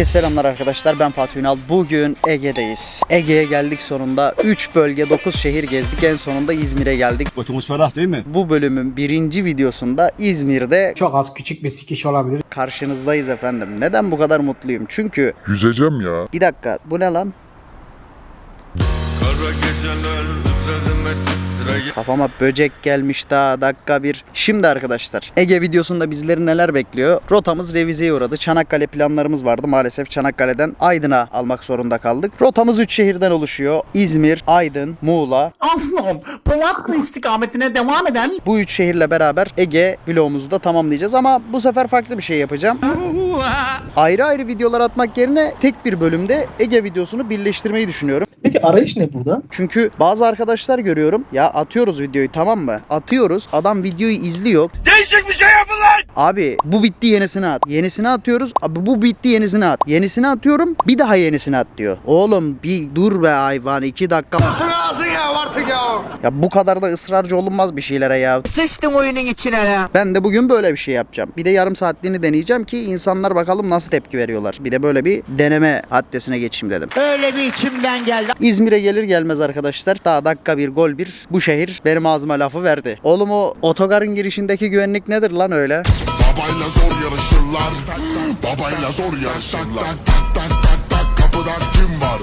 Herkese selamlar arkadaşlar. Ben Fatih Ünal. Bugün Ege'deyiz. Ege'ye geldik sonunda. 3 bölge 9 şehir gezdik. En sonunda İzmir'e geldik. Götümüz ferah değil mi? Bu bölümün birinci videosunda İzmir'de Çok az küçük bir sikiş olabilir. karşınızdayız efendim. Neden bu kadar mutluyum? Çünkü Yüzeceğim ya. bir dakika bu ne lan? Kara geceler Kafama böcek gelmiş daha dakika bir. Şimdi arkadaşlar Ege videosunda bizleri neler bekliyor? Rotamız revizeye uğradı. Çanakkale planlarımız vardı. Maalesef Çanakkale'den Aydın'a almak zorunda kaldık. Rotamız 3 şehirden oluşuyor. İzmir, Aydın, Muğla. Afyon, Polatlı istikametine devam eden Bu üç şehirle beraber Ege vlogumuzu da tamamlayacağız ama bu sefer farklı bir şey yapacağım. ayrı ayrı videolar atmak yerine tek bir bölümde Ege videosunu birleştirmeyi düşünüyorum. Peki arayış ne burada? Çünkü bazı arkadaşlar görüyorum ya atıyoruz videoyu tamam mı? Atıyoruz adam videoyu izliyor. Değişik bir şey yapın lan! Abi bu bitti yenisini at. Yenisini atıyoruz. Abi bu bitti yenisini at. Yenisini atıyorum bir daha yenisini at diyor. Oğlum bir dur be hayvan iki dakika. ağzın ya artık ya. Ya bu kadar da ısrarcı olunmaz bir şeylere ya. Sıçtın oyunun içine ya. Ben de bugün böyle bir şey yapacağım. Bir de yarım saatliğini deneyeceğim ki insanlar bakalım nasıl tepki veriyorlar. Bir de böyle bir deneme haddesine geçeyim dedim. Öyle bir içimden geldi. İzmir'e gelir gelmez arkadaşlar daha dakika bir gol bir bu şehir benim ağzıma lafı verdi. Oğlum o otogarın girişindeki güvenlik nedir lan öyle? Babayla zor yarışırlar. Babayla zor yarışırlar. Tak tak tak tak kapıda kim var?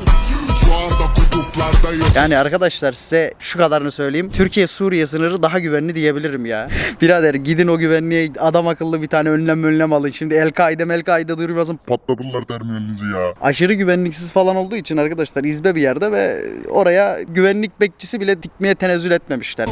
Şu anda kutuplardayım. Yani arkadaşlar size şu kadarını söyleyeyim. Türkiye Suriye sınırı daha güvenli diyebilirim ya. Birader gidin o güvenliğe adam akıllı bir tane önlem önlem alın. Şimdi El-Kaide Melkaide duyurmasın. Patladılar terminalinizi ya. Aşırı güvenliksiz falan olduğu için arkadaşlar izbe bir yerde ve oraya güvenlik bekçisi bile dikmeye tenezzül etmemişler.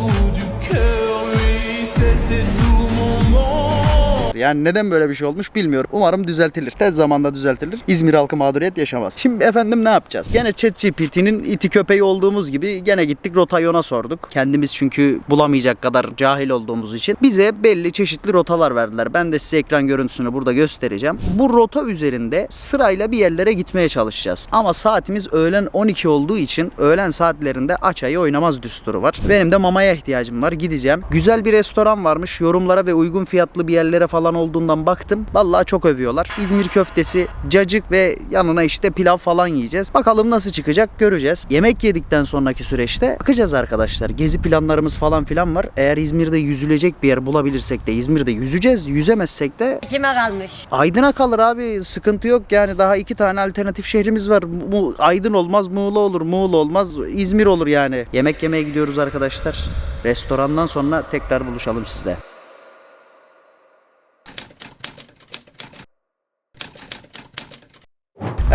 Yani neden böyle bir şey olmuş bilmiyorum. Umarım düzeltilir. Tez zamanda düzeltilir. İzmir halkı mağduriyet yaşamaz. Şimdi efendim ne yapacağız? Gene ChatGPT'nin iti köpeği olduğumuz gibi gene gittik rotayı ona sorduk. Kendimiz çünkü bulamayacak kadar cahil olduğumuz için bize belli çeşitli rotalar verdiler. Ben de size ekran görüntüsünü burada göstereceğim. Bu rota üzerinde sırayla bir yerlere gitmeye çalışacağız. Ama saatimiz öğlen 12 olduğu için öğlen saatlerinde aç ayı oynamaz düsturu var. Benim de mamaya ihtiyacım var. Gideceğim. Güzel bir restoran varmış. Yorumlara ve uygun fiyatlı bir yerlere falan olduğundan baktım. Vallahi çok övüyorlar. İzmir köftesi, cacık ve yanına işte pilav falan yiyeceğiz. Bakalım nasıl çıkacak göreceğiz. Yemek yedikten sonraki süreçte bakacağız arkadaşlar. Gezi planlarımız falan filan var. Eğer İzmir'de yüzülecek bir yer bulabilirsek de İzmir'de yüzeceğiz. Yüzemezsek de Kime kalmış? Aydın'a kalır abi. Sıkıntı yok yani. Daha iki tane alternatif şehrimiz var. Mu- Aydın olmaz, Muğla olur. Muğla olmaz, İzmir olur yani. Yemek yemeye gidiyoruz arkadaşlar. Restorandan sonra tekrar buluşalım sizle.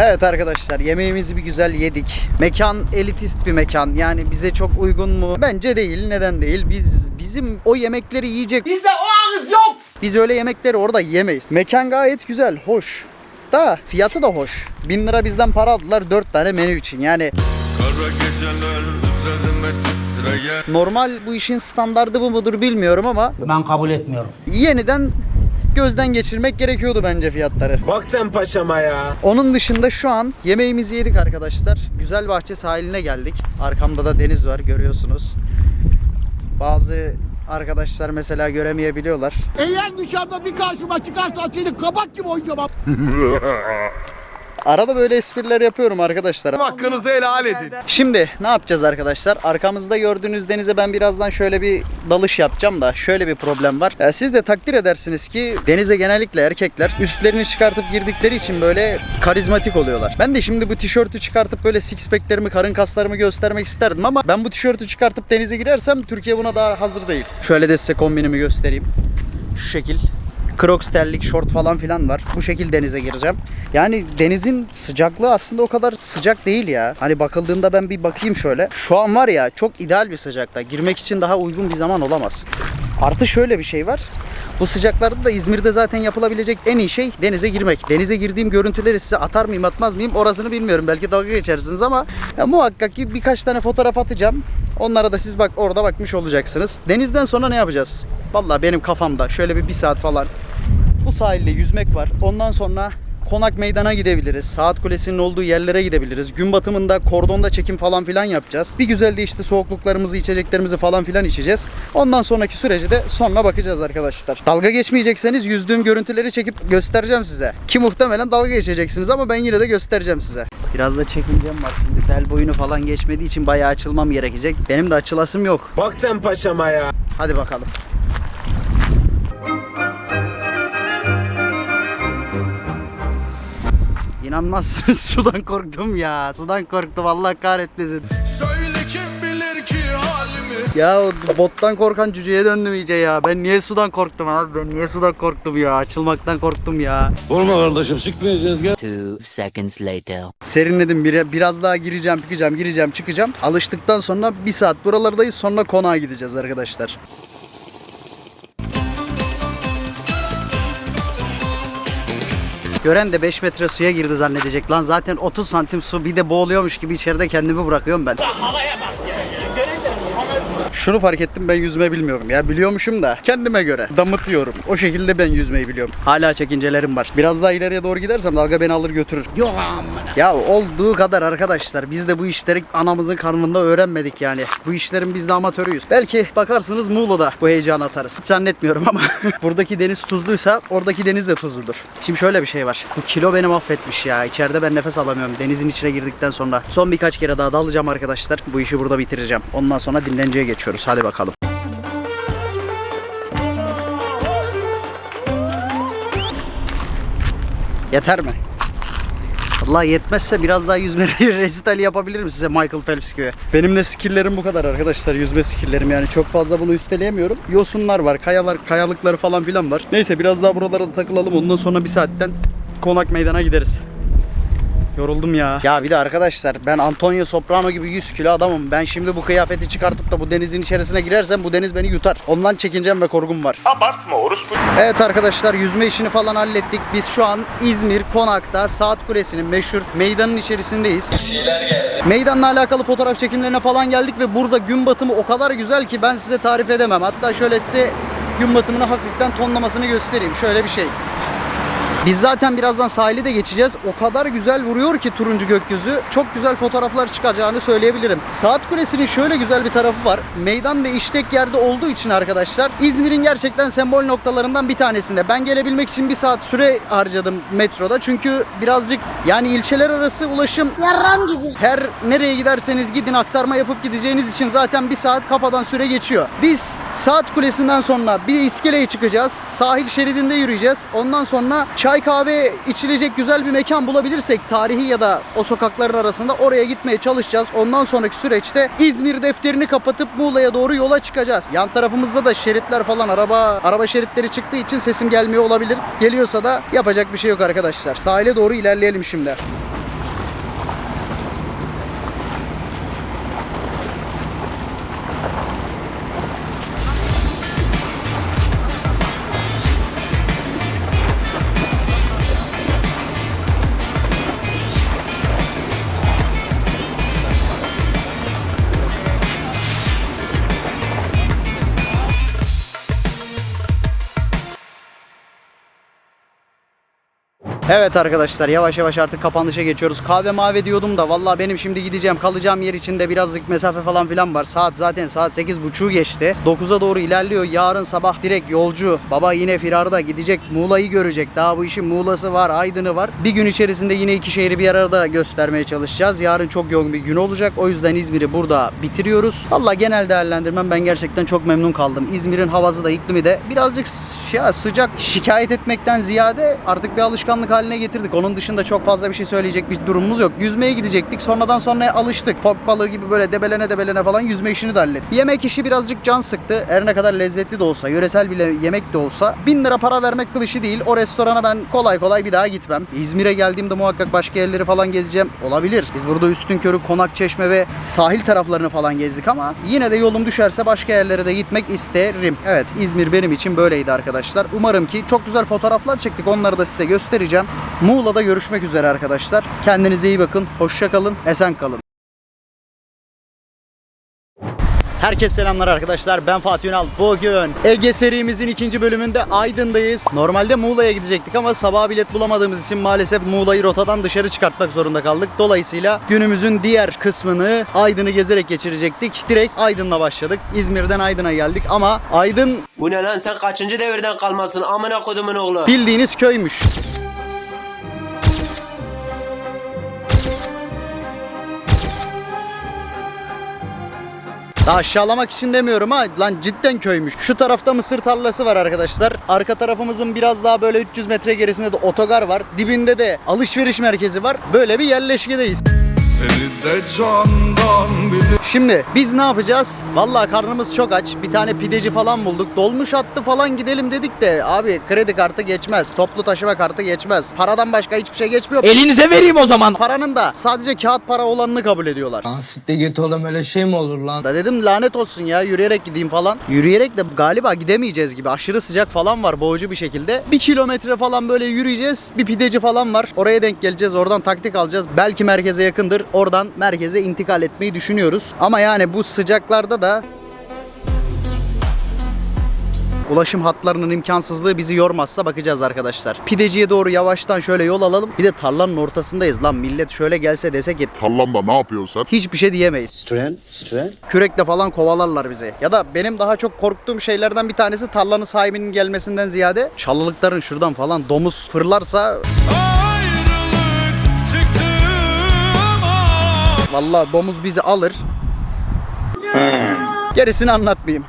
Evet arkadaşlar yemeğimizi bir güzel yedik. Mekan elitist bir mekan. Yani bize çok uygun mu? Bence değil. Neden değil? Biz bizim o yemekleri yiyecek Bizde o ağız yok. biz öyle yemekleri orada yemeyiz. Mekan gayet güzel, hoş. Da fiyatı da hoş. 1000 lira bizden para aldılar 4 tane menü için. Yani Kara geceler üzerime titreyen normal bu işin standardı bu mudur bilmiyorum ama Ben kabul etmiyorum. yeniden gözden geçirmek gerekiyordu bence fiyatları. Bak sen paşama ya. Onun dışında şu an yemeğimizi yedik arkadaşlar. Güzel Bahçe sahiline geldik. Arkamda da deniz var görüyorsunuz. Bazı arkadaşlar mesela göremeyebiliyorlar. Eğer dışarıda bir karşıma çıkarsa seni kabak gibi oynayacağım. Arada böyle espriler yapıyorum arkadaşlar. Hakkınızı helal edin. Şimdi ne yapacağız arkadaşlar? Arkamızda gördüğünüz denize ben birazdan şöyle bir dalış yapacağım da şöyle bir problem var. Ee, Siz de takdir edersiniz ki denize genellikle erkekler üstlerini çıkartıp girdikleri için böyle karizmatik oluyorlar. Ben de şimdi bu tişörtü çıkartıp böyle six pack'lerimi, karın kaslarımı göstermek isterdim ama ben bu tişörtü çıkartıp denize girersem Türkiye buna daha hazır değil. Şöyle de size kombinimi göstereyim. Şu şekil. Crocs terlik, şort falan filan var. Bu şekil denize gireceğim. Yani denizin sıcaklığı aslında o kadar sıcak değil ya. Hani bakıldığında ben bir bakayım şöyle. Şu an var ya çok ideal bir sıcakta. Girmek için daha uygun bir zaman olamaz. Artı şöyle bir şey var. Bu sıcaklarda da İzmir'de zaten yapılabilecek en iyi şey denize girmek. Denize girdiğim görüntüleri size atar mıyım atmaz mıyım orasını bilmiyorum. Belki dalga geçersiniz ama ya muhakkak ki birkaç tane fotoğraf atacağım. Onlara da siz bak orada bakmış olacaksınız. Denizden sonra ne yapacağız? Vallahi benim kafamda şöyle bir bir saat falan bu sahilde yüzmek var. Ondan sonra Konak Meydan'a gidebiliriz. Saat Kulesi'nin olduğu yerlere gidebiliriz. Gün batımında kordonda çekim falan filan yapacağız. Bir güzel de işte soğukluklarımızı, içeceklerimizi falan filan içeceğiz. Ondan sonraki süreci de sonra bakacağız arkadaşlar. Dalga geçmeyecekseniz yüzdüğüm görüntüleri çekip göstereceğim size. Ki muhtemelen dalga geçeceksiniz ama ben yine de göstereceğim size. Biraz da çekincem var. Şimdi bel boyunu falan geçmediği için bayağı açılmam gerekecek. Benim de açılasım yok. Bak sen paşama ya. Hadi bakalım. İnanmazsınız sudan korktum ya. Sudan korktum Allah kahretmesin. Söyle kim bilir ki halimi Ya o bottan korkan cüceye döndüm iyice ya. Ben niye sudan korktum abi? Ben niye sudan korktum ya? Açılmaktan korktum ya. Olma kardeşim sıkmayacağız gel. Two seconds later. Serinledim. Bir, biraz daha gireceğim, çıkacağım, gireceğim, çıkacağım. Alıştıktan sonra bir saat buralardayız. Sonra konağa gideceğiz arkadaşlar. Gören de 5 metre suya girdi zannedecek. Lan zaten 30 santim su bir de boğuluyormuş gibi içeride kendimi bırakıyorum ben. Şunu fark ettim ben yüzme bilmiyorum ya. Biliyormuşum da kendime göre damıtıyorum. O şekilde ben yüzmeyi biliyorum. Hala çekincelerim var. Biraz daha ileriye doğru gidersem dalga beni alır götürür. Yok Ya olduğu kadar arkadaşlar biz de bu işleri anamızın karnında öğrenmedik yani. Bu işlerin biz de amatörüyüz. Belki bakarsınız Muğla'da bu heyecanı atarız. Hiç zannetmiyorum ama buradaki deniz tuzluysa oradaki deniz de tuzludur. Şimdi şöyle bir şey var. Bu kilo beni mahvetmiş ya. İçeride ben nefes alamıyorum. Denizin içine girdikten sonra. Son birkaç kere daha dalacağım arkadaşlar. Bu işi burada bitireceğim. Ondan sonra dinlenceye geçiyoruz. Hadi bakalım. Yeter mi? Allah yetmezse biraz daha yüzme resitali yapabilirim size Michael Phelps gibi. Benim de skilllerim bu kadar arkadaşlar. Yüzme skilllerim yani çok fazla bunu üsteleyemiyorum. Yosunlar var, kayalar, kayalıkları falan filan var. Neyse biraz daha buralara da takılalım. Ondan sonra bir saatten konak meydana gideriz. Yoruldum ya. Ya bir de arkadaşlar ben Antonio Soprano gibi 100 kilo adamım. Ben şimdi bu kıyafeti çıkartıp da bu denizin içerisine girersem bu deniz beni yutar. Ondan çekincem ve korkum var. Abartma orospu Evet arkadaşlar yüzme işini falan hallettik. Biz şu an İzmir Konak'ta Saat Kulesi'nin meşhur meydanın içerisindeyiz. Meydanla alakalı fotoğraf çekimlerine falan geldik ve burada gün batımı o kadar güzel ki ben size tarif edemem. Hatta şöyle size gün batımını hafiften tonlamasını göstereyim. Şöyle bir şey. Biz zaten birazdan sahili de geçeceğiz. O kadar güzel vuruyor ki turuncu gökyüzü. Çok güzel fotoğraflar çıkacağını söyleyebilirim. Saat Kulesi'nin şöyle güzel bir tarafı var. Meydan ve işlek yerde olduğu için arkadaşlar İzmir'in gerçekten sembol noktalarından bir tanesinde. Ben gelebilmek için bir saat süre harcadım metroda. Çünkü birazcık yani ilçeler arası ulaşım Yarram gibi. her nereye giderseniz gidin aktarma yapıp gideceğiniz için zaten bir saat kafadan süre geçiyor. Biz saat kulesinden sonra bir iskeleye çıkacağız. Sahil şeridinde yürüyeceğiz. Ondan sonra çay kahve içilecek güzel bir mekan bulabilirsek tarihi ya da o sokakların arasında oraya gitmeye çalışacağız. Ondan sonraki süreçte İzmir defterini kapatıp Muğla'ya doğru yola çıkacağız. Yan tarafımızda da şeritler falan araba araba şeritleri çıktığı için sesim gelmiyor olabilir. Geliyorsa da yapacak bir şey yok arkadaşlar. Sahile doğru ilerleyelim şimdi. Evet arkadaşlar yavaş yavaş artık kapanışa geçiyoruz. Kahve mavi diyordum da vallahi benim şimdi gideceğim kalacağım yer içinde birazcık mesafe falan filan var. Saat zaten saat 8.30'u geçti. 9'a doğru ilerliyor. Yarın sabah direkt yolcu. Baba yine firarda gidecek. Muğla'yı görecek. Daha bu işin Muğla'sı var, Aydın'ı var. Bir gün içerisinde yine iki şehri bir arada göstermeye çalışacağız. Yarın çok yoğun bir gün olacak. O yüzden İzmir'i burada bitiriyoruz. Valla genel değerlendirmem ben gerçekten çok memnun kaldım. İzmir'in havası da iklimi de birazcık ya sıcak şikayet etmekten ziyade artık bir alışkanlık haline getirdik. Onun dışında çok fazla bir şey söyleyecek bir durumumuz yok. Yüzmeye gidecektik. Sonradan sonra alıştık. Fok balığı gibi böyle debelene debelene falan yüzme işini de hallettik. Yemek işi birazcık can sıktı. Her ne kadar lezzetli de olsa, yöresel bile yemek de olsa 1000 lira para vermek kıl işi değil. O restorana ben kolay kolay bir daha gitmem. İzmir'e geldiğimde muhakkak başka yerleri falan gezeceğim. Olabilir. Biz burada Üstünkörü, Konak Çeşme ve sahil taraflarını falan gezdik ama yine de yolum düşerse başka yerlere de gitmek isterim. Evet İzmir benim için böyleydi arkadaşlar. Umarım ki çok güzel fotoğraflar çektik. Onları da size göstereceğim. Muğla'da görüşmek üzere arkadaşlar. Kendinize iyi bakın. Hoşça kalın. Esen kalın. Herkese selamlar arkadaşlar. Ben Fatih Ünal. Bugün Ege serimizin ikinci bölümünde Aydın'dayız. Normalde Muğla'ya gidecektik ama sabah bilet bulamadığımız için maalesef Muğla'yı rotadan dışarı çıkartmak zorunda kaldık. Dolayısıyla günümüzün diğer kısmını Aydın'ı gezerek geçirecektik. Direkt Aydın'la başladık. İzmir'den Aydın'a geldik ama Aydın Bu ne lan sen kaçıncı devirden kalmasın amına kodumun oğlu. bildiğiniz köymüş. Aşağılamak için demiyorum ha lan cidden köymüş. Şu tarafta mısır tarlası var arkadaşlar. Arka tarafımızın biraz daha böyle 300 metre gerisinde de otogar var. Dibinde de alışveriş merkezi var. Böyle bir yerleşkedeyiz. Seni de candan bilir Şimdi biz ne yapacağız? Vallahi karnımız çok aç. Bir tane pideci falan bulduk. Dolmuş hattı falan gidelim dedik de abi kredi kartı geçmez. Toplu taşıma kartı geçmez. Paradan başka hiçbir şey geçmiyor. Elinize vereyim o zaman. Paranın da sadece kağıt para olanını kabul ediyorlar. Sitte git oğlum öyle şey mi olur lan? Da dedim lanet olsun ya yürüyerek gideyim falan. Yürüyerek de galiba gidemeyeceğiz gibi. Aşırı sıcak falan var boğucu bir şekilde. Bir kilometre falan böyle yürüyeceğiz. Bir pideci falan var. Oraya denk geleceğiz. Oradan taktik alacağız. Belki merkeze yakındır. Oradan merkeze intikal etmeyi düşünüyoruz. Ama yani bu sıcaklarda da Ulaşım hatlarının imkansızlığı bizi yormazsa bakacağız arkadaşlar. Pideciye doğru yavaştan şöyle yol alalım. Bir de tarlanın ortasındayız lan. Millet şöyle gelse dese ki Tarlamda ne yapıyorsun sen? hiçbir şey diyemeyiz. Stren, stren. Kürekle falan kovalarlar bizi. Ya da benim daha çok korktuğum şeylerden bir tanesi tarlanın sahibinin gelmesinden ziyade çalılıkların şuradan falan domuz fırlarsa Ayrılık vallahi domuz bizi alır. Gerisini anlatmayayım.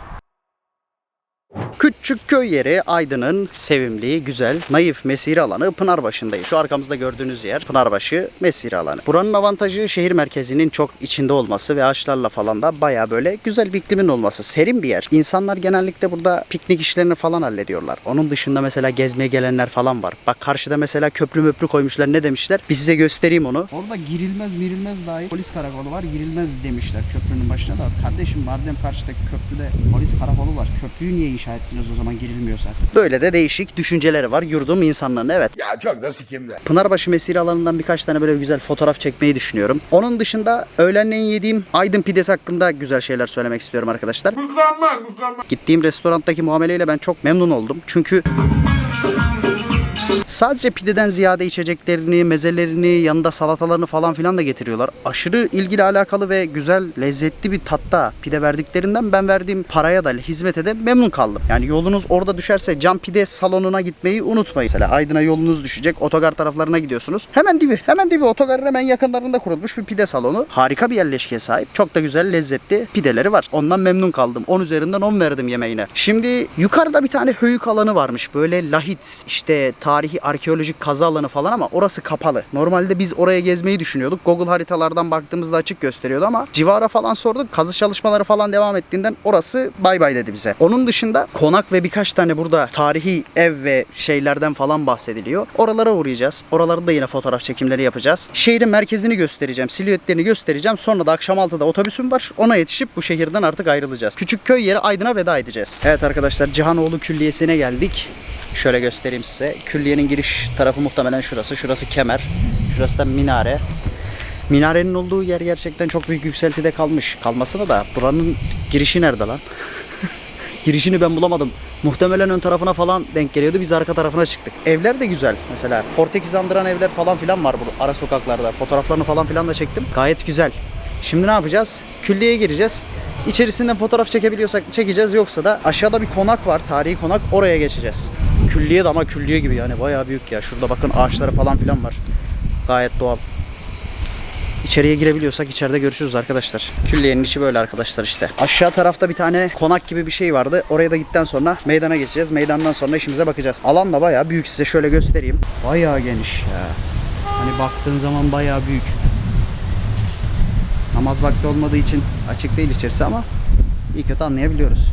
Küçük köy yeri Aydın'ın sevimli, güzel, naif mesire alanı Pınarbaşı'ndayız. Şu arkamızda gördüğünüz yer Pınarbaşı mesire alanı. Buranın avantajı şehir merkezinin çok içinde olması ve ağaçlarla falan da baya böyle güzel bir iklimin olması. Serin bir yer. İnsanlar genellikle burada piknik işlerini falan hallediyorlar. Onun dışında mesela gezmeye gelenler falan var. Bak karşıda mesela köprü möprü koymuşlar. Ne demişler? Bir size göstereyim onu. Orada girilmez mirilmez dahi polis karakolu var. Girilmez demişler köprünün başına da. Kardeşim madem karşıdaki köprüde polis karakolu var. Köprüyü niye inşa ettiniz o zaman girilmiyorsa? Böyle de değişik düşünceleri var yurdum insanların. Evet. Ya çok da sikimde. Pınarbaşı mesire alanından birkaç tane böyle güzel fotoğraf çekmeyi düşünüyorum. Onun dışında öğlenleyin yediğim Aydın pidesi hakkında güzel şeyler söylemek istiyorum arkadaşlar. Gittiğim restoranttaki muameleyle ben çok memnun oldum. Çünkü Sadece pideden ziyade içeceklerini, mezelerini, yanında salatalarını falan filan da getiriyorlar. Aşırı ilgili alakalı ve güzel, lezzetli bir tatta pide verdiklerinden ben verdiğim paraya da hizmete de memnun kaldım. Yani yolunuz orada düşerse cam pide salonuna gitmeyi unutmayın. Mesela Aydın'a yolunuz düşecek, otogar taraflarına gidiyorsunuz. Hemen dibi, hemen dibi otogarın hemen yakınlarında kurulmuş bir pide salonu. Harika bir yerleşkeye sahip. Çok da güzel, lezzetli pideleri var. Ondan memnun kaldım. 10 üzerinden 10 verdim yemeğine. Şimdi yukarıda bir tane höyük alanı varmış. Böyle lahit, işte tarihi arkeolojik kazı alanı falan ama orası kapalı. Normalde biz oraya gezmeyi düşünüyorduk. Google haritalardan baktığımızda açık gösteriyordu ama civara falan sorduk. Kazı çalışmaları falan devam ettiğinden orası bay bay dedi bize. Onun dışında konak ve birkaç tane burada tarihi ev ve şeylerden falan bahsediliyor. Oralara uğrayacağız. Oralarda da yine fotoğraf çekimleri yapacağız. Şehrin merkezini göstereceğim. Silüetlerini göstereceğim. Sonra da akşam 6'da otobüsüm var. Ona yetişip bu şehirden artık ayrılacağız. Küçük köy yeri Aydın'a veda edeceğiz. Evet arkadaşlar Cihanoğlu Külliyesi'ne geldik. Şöyle göstereyim size. Külliyenin giriş tarafı muhtemelen şurası. Şurası kemer. Şurası da minare. Minarenin olduğu yer gerçekten çok büyük yükseltide kalmış. Kalmasına da buranın girişi nerede lan? Girişini ben bulamadım. Muhtemelen ön tarafına falan denk geliyordu. Biz arka tarafına çıktık. Evler de güzel. Mesela Portekiz andıran evler falan filan var bu ara sokaklarda. Fotoğraflarını falan filan da çektim. Gayet güzel. Şimdi ne yapacağız? Külliyeye gireceğiz. İçerisinden fotoğraf çekebiliyorsak çekeceğiz. Yoksa da aşağıda bir konak var. Tarihi konak. Oraya geçeceğiz. Külliye de ama külliye gibi yani. Bayağı büyük ya. Şurada bakın ağaçları falan filan var. Gayet doğal. İçeriye girebiliyorsak içeride görüşürüz arkadaşlar. Külliyenin içi böyle arkadaşlar işte. Aşağı tarafta bir tane konak gibi bir şey vardı. Oraya da gittikten sonra meydana geçeceğiz. Meydandan sonra işimize bakacağız. Alan da bayağı büyük size şöyle göstereyim. Bayağı geniş ya. Hani baktığın zaman bayağı büyük. Namaz vakti olmadığı için açık değil içerisi ama iyi kötü anlayabiliyoruz.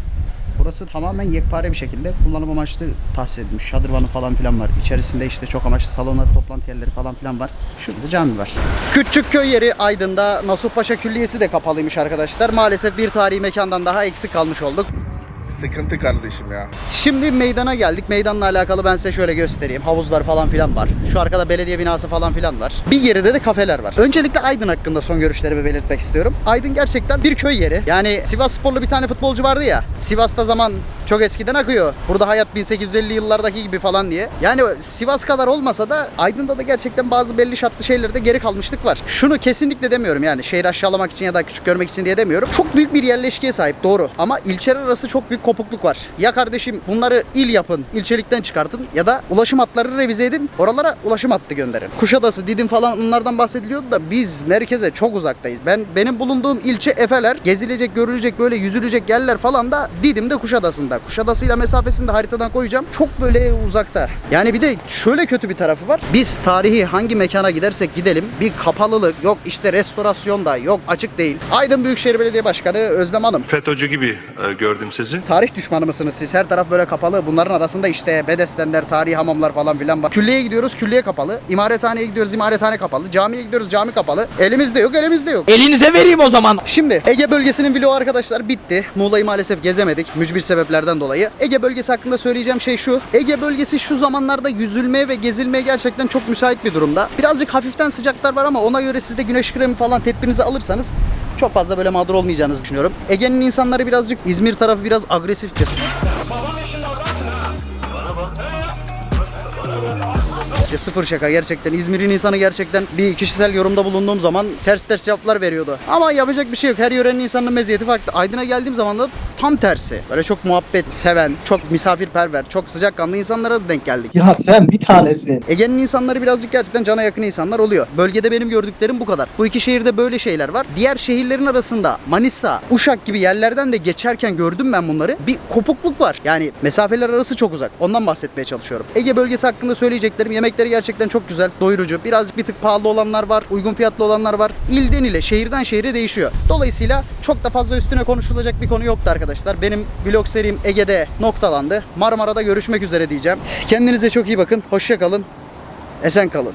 Burası tamamen yekpare bir şekilde kullanım amaçlı tahsis edilmiş. Şadırvanı falan filan var. İçerisinde işte çok amaçlı salonlar, toplantı yerleri falan filan var. Şurada da cami var. Küçük köy yeri Aydın'da Nasuh Paşa Külliyesi de kapalıymış arkadaşlar. Maalesef bir tarihi mekandan daha eksik kalmış olduk. Sıkıntı kardeşim ya. Şimdi meydana geldik. Meydanla alakalı ben size şöyle göstereyim. Havuzlar falan filan var. Şu arkada belediye binası falan filan var. Bir geride de kafeler var. Öncelikle Aydın hakkında son görüşlerimi belirtmek istiyorum. Aydın gerçekten bir köy yeri. Yani Sivas sporlu bir tane futbolcu vardı ya. Sivas'ta zaman çok eskiden akıyor. Burada hayat 1850 yıllardaki gibi falan diye. Yani Sivas kadar olmasa da Aydın'da da gerçekten bazı belli şartlı şeylerde geri kalmışlık var. Şunu kesinlikle demiyorum yani şehir aşağılamak için ya da küçük görmek için diye demiyorum. Çok büyük bir yerleşkiye sahip doğru. Ama ilçeler arası çok büyük kopukluk var. Ya kardeşim bunları il yapın, ilçelikten çıkartın ya da ulaşım hatlarını revize edin. Oralara ulaşım hattı gönderin. Kuşadası, Didim falan onlardan bahsediliyordu da biz merkeze çok uzaktayız. Ben benim bulunduğum ilçe Efeler gezilecek, görülecek, böyle yüzülecek yerler falan da Didim'de Kuşadası'nda. Kuşadası'yla mesafesini de haritadan koyacağım. Çok böyle uzakta. Yani bir de şöyle kötü bir tarafı var. Biz tarihi hangi mekana gidersek gidelim bir kapalılık yok işte restorasyon da yok açık değil. Aydın Büyükşehir Belediye Başkanı Özlem Hanım. FETÖ'cü gibi e, gördüm sizi. Tarih düşmanı mısınız siz? Her taraf böyle kapalı. Bunların arasında işte bedestenler, tarihi hamamlar falan filan var. Külliyeye gidiyoruz, külliye kapalı. İmarethaneye gidiyoruz, imarethane kapalı. Camiye gidiyoruz, cami kapalı. Elimizde yok, elimizde yok. Elinize vereyim o zaman. Şimdi Ege bölgesinin vlogu arkadaşlar bitti. Muğla'yı maalesef gezemedik mücbir sebeplerden dolayı. Ege bölgesi hakkında söyleyeceğim şey şu. Ege bölgesi şu zamanlarda yüzülmeye ve gezilmeye gerçekten çok müsait bir durumda. Birazcık hafiften sıcaklar var ama ona göre siz de güneş kremi falan tedbirinizi alırsanız çok fazla böyle mağdur olmayacağınızı düşünüyorum. Ege'nin insanları birazcık İzmir tarafı biraz agresiftir. İşte sıfır şaka gerçekten. İzmir'in insanı gerçekten bir kişisel yorumda bulunduğum zaman ters ters cevaplar veriyordu. Ama yapacak bir şey yok. Her yörenin insanının meziyeti farklı. Aydın'a geldiğim zaman da tam tersi. Böyle çok muhabbet seven, çok misafirperver, çok sıcakkanlı insanlara da denk geldik. Ya sen bir tanesin. Ege'nin insanları birazcık gerçekten cana yakın insanlar oluyor. Bölgede benim gördüklerim bu kadar. Bu iki şehirde böyle şeyler var. Diğer şehirlerin arasında Manisa, Uşak gibi yerlerden de geçerken gördüm ben bunları. Bir kopukluk var. Yani mesafeler arası çok uzak. Ondan bahsetmeye çalışıyorum. Ege bölgesi hakkında söyleyeceklerim yemekleri gerçekten çok güzel, doyurucu. Birazcık bir tık pahalı olanlar var, uygun fiyatlı olanlar var. İlden ile, şehirden şehire değişiyor. Dolayısıyla çok da fazla üstüne konuşulacak bir konu yoktu arkadaşlar. Benim vlog serim Ege'de noktalandı. Marmara'da görüşmek üzere diyeceğim. Kendinize çok iyi bakın. Hoşça kalın. Esen kalın.